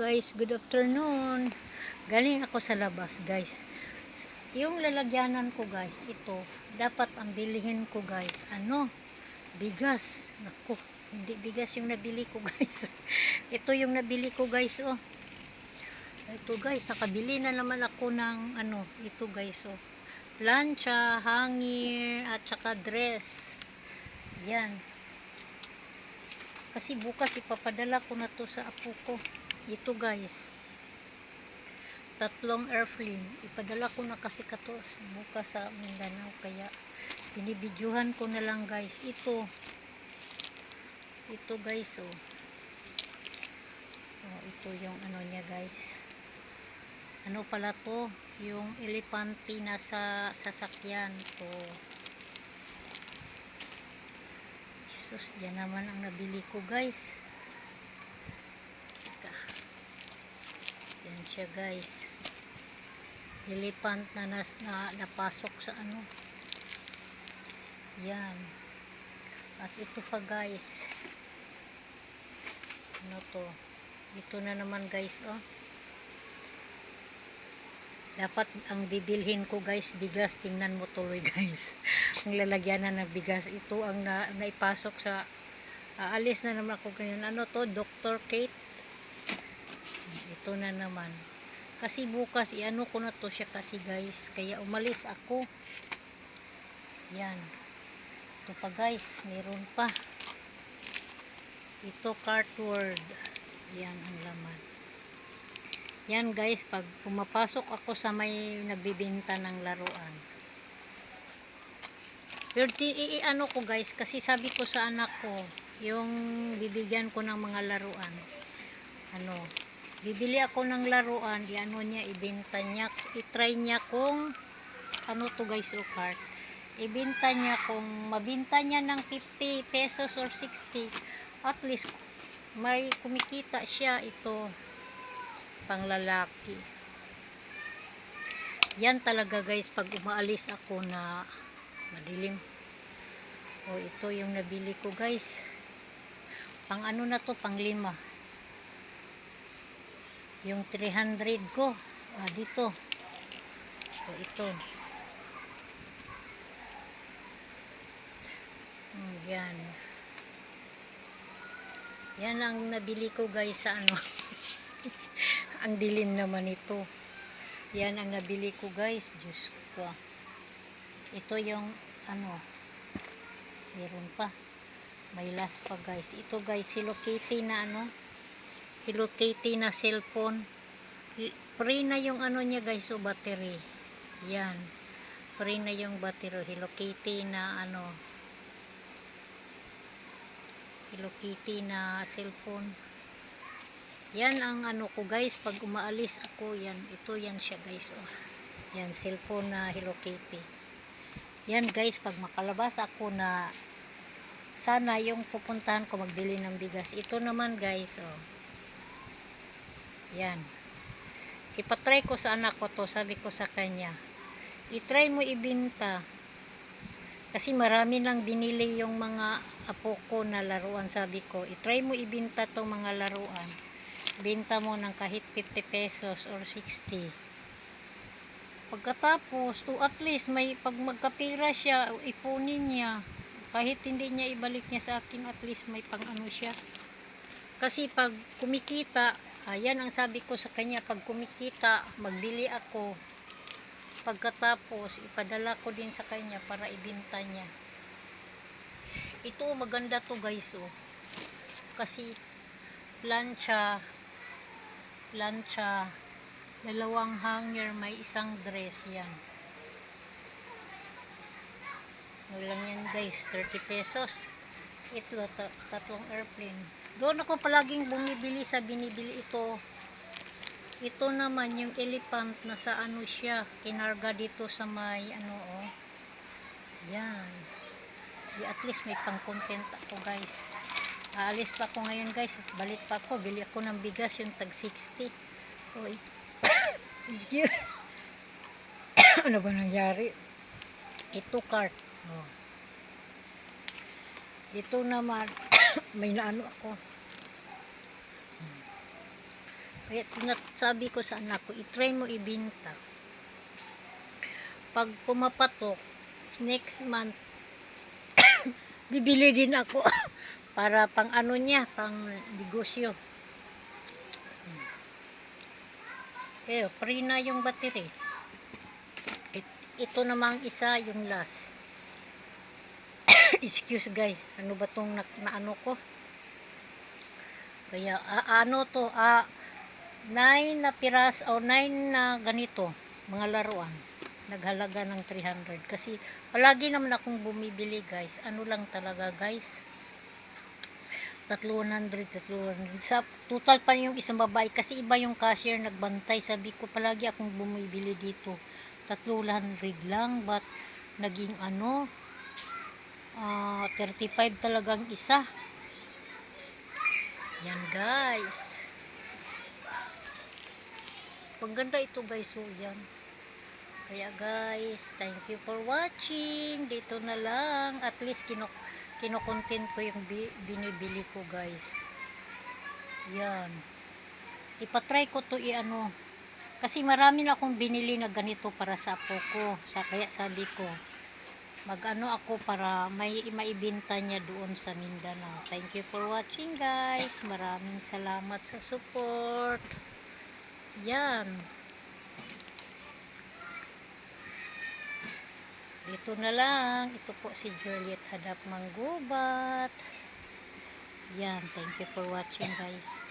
guys, good afternoon. Galing ako sa labas guys. Yung lalagyanan ko guys, ito, dapat ang bilihin ko guys, ano, bigas. Naku, hindi bigas yung nabili ko guys. ito yung nabili ko guys, oh. Ito guys, nakabili na naman ako ng ano, ito guys, oh. Plancha, hangir, at saka dress. Yan. Kasi bukas ipapadala ko na to sa apo ko. Ito guys. Tatlong airplane. Ipadala ko na kasi kato sa- bukas sa Mindanao. Kaya binibidyohan ko na lang guys. Ito. Ito guys oh. oh ito yung ano niya guys. Ano pala to? Yung elepante na sa sasakyan. To. Sus, yan naman ang nabili ko guys. Yan siya guys. Elephant na, nas, na napasok sa ano. Yan. At ito pa guys. Ano to? Ito na naman guys oh. Dapat ang bibilhin ko guys, bigas. Tingnan mo tuloy guys. ang lalagyanan ng bigas. Ito ang na, naipasok sa aalis na naman ako ngayon. Ano to? Dr. Kate. Ito na naman. Kasi bukas, iano ko na to siya kasi guys. Kaya umalis ako. Yan. Ito pa guys. Meron pa. Ito cardboard. Yan ang laman. Yan guys, pag pumapasok ako sa may nagbibinta ng laruan. Pero ano ko guys, kasi sabi ko sa anak ko, yung bibigyan ko ng mga laruan. Ano, bibili ako ng laruan, di ano niya, ibenta niya, itry niya kung, ano to guys, o cart. Ibenta niya kung, mabinta niya ng 50 pesos or 60, at least, may kumikita siya ito, panglalaki. Yan talaga guys, pag umaalis ako na madilim. O ito yung nabili ko guys. Pang ano na to, pang lima. Yung 300 ko, ah, dito. Ito, ito. Hmm, yan. Yan ang nabili ko guys sa ano. ang dilim naman ito. Yan ang nabili ko guys. Diyos ko. Ito yung ano. Meron pa. May last pa guys. Ito guys, Hello Kitty na ano. Hello Kitty na cellphone. Free na yung ano niya guys, o battery. Yan. Free na yung battery. Hello Kitty na ano. Hello Kitty na cellphone. Yan ang ano ko guys, pag umaalis ako, yan, ito yan siya guys, oh. Yan, cellphone na Hello Kitty. Yan guys, pag makalabas ako na sana yung pupuntahan ko magbili ng bigas. Ito naman guys, oh. Yan. Ipatry ko sa anak ko to, sabi ko sa kanya. I-try mo ibinta. Kasi marami nang binili yung mga apo ko na laruan, sabi ko. I-try mo ibinta tong mga laruan benta mo ng kahit 50 pesos or 60 pagkatapos to at least may pag magkapira siya ipunin niya kahit hindi niya ibalik niya sa akin at least may pang ano siya kasi pag kumikita ayan ang sabi ko sa kanya pag kumikita magbili ako pagkatapos ipadala ko din sa kanya para ibenta niya ito maganda to guys oh kasi plancha plancha, dalawang hanger, may isang dress yan. Ano yan guys, 30 pesos. Ito, ta- tatlong airplane. Doon ako palaging bumibili sa binibili ito. Ito naman yung elephant na sa ano siya, kinarga dito sa may ano oh. Yan. Di at least may pang content ako guys. Aalis pa ako ngayon guys. Balik pa ako. Bili ako ng bigas yung tag 60. Oh, ito. Excuse. ano ba nangyari? Ito cart. Oh. Ito naman. may naano ako. Kaya sabi ko sa anak ko, itry mo ibinta. Pag pumapatok, next month, bibili din ako para pang ano niya, pang negosyo. Eh, free na yung battery. It- ito namang isa, yung last. Excuse guys, ano ba tong na, na ano ko? Kaya a- ano to, ah, 9 na piras o 9 na ganito, mga laruan. Naghalaga ng 300 kasi palagi naman akong bumibili guys. Ano lang talaga guys? 300, 300. Sa total pa yung isang babae kasi iba yung cashier nagbantay. Sabi ko palagi akong bumibili dito. 300 lang but naging ano ah 35 talagang isa. Yan guys. Paganda ito guys, so yan. Kaya guys, thank you for watching. Dito na lang. At least kino kinokontent ko yung bi- binibili ko guys. Yan. Ipatry ko to i-ano. Kasi marami na akong binili na ganito para sa apo ko. Sa, kaya sabi ko, mag-ano ako para may maibenta niya doon sa Mindanao. Thank you for watching guys. Maraming salamat sa support. Yan. Dito na lang. Ito po si Juliet Hadap Manggubat. Yan. Thank you for watching guys.